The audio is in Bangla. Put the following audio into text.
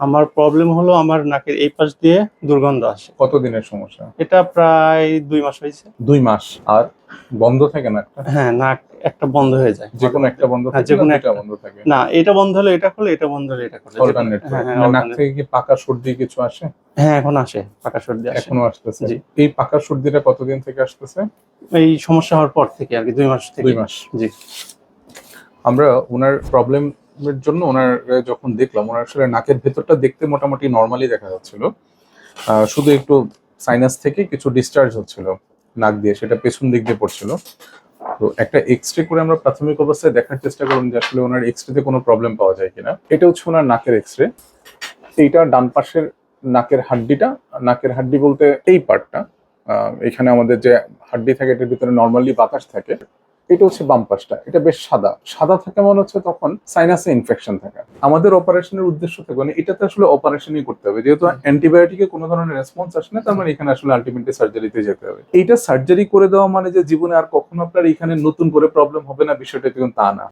আমার প্রবলেম হলো আমার নাকের এই পাশ দিয়ে দুর্গন্ধ আসে। কতদিনের সমস্যা? এটা প্রায় দুই মাস হয়েছে। দুই মাস। আর বন্ধ থাকে না একটা হ্যাঁ নাক একটা বন্ধ হয়ে যায়। যে কোনো একটা বন্ধ হ্যাঁ, থাকে যে কোনো একটা। বন্ধ থাকে। না এটা বন্ধ হলে এটা খুলে এটা বন্ধ হলে এটা খুলে অল্টারনেট হ্যাঁ হ্যাঁ নাক থেকে কি পাকা সর্দি কিছু আসে? হ্যাঁ এখন আসে পাকা সর্দি আসে। এখনও আসতেছে। জি। এই পাকা সর্দিটা কতদিন থেকে আসতেছে? এই সমস্যা হওয়ার পর থেকে আর কি দুই মাস থেকে। দুই মাস। জি। আমরা ওনার প্রবলেমের জন্য ওনার যখন দেখলাম, ওনার আসলে নাকের ভেতরটা দেখতে মোটামুটি নর্মালি দেখা যাচ্ছিল। শুধু একটু সাইনাস থেকে কিছু ডিসচার্জ হচ্ছিল নাক দিয়ে, সেটা পেছন দিক দিয়ে পড়ছিল। তো একটা এক্স রে করে আমরা প্রাথমিক অবস্থায় দেখার চেষ্টা করলাম যে আসলে ওনার এক্স রেতে কোনো প্রবলেম পাওয়া যায় কিনা। এটা হচ্ছে ওনার নাকের এক্স রে এইটা ডান পাশের নাকের হাড্ডিটা, নাকের হাড্ডি বলতে এই পার্টটা এখানে আমাদের যে হাড্ডি থাকে, এটার ভিতরে নর্মালি বাতাস থাকে। এটা হচ্ছে বাম পাশটা, এটা বেশ সাদা। সাদা থাকে মনে হচ্ছে তখন সাইনাসে ইনফেকশন থাকে। আমাদের অপারেশনের উদ্দেশ্য থাকে মানে এটাতে আসলে অপারেশনই করতে হবে। যেহেতু অ্যান্টিবায়োটিকে কোনো ধরনের রেসপন্স আসে না, তার মানে এখানে আসলে আলটিমেটলি সার্জারিতে যেতে হবে। এইটা সার্জারি করে দেওয়া মানে যে জীবনে আর কখনো আপনার এখানে নতুন করে প্রবলেম হবে না, বিষয়টা কিন্তু তা না।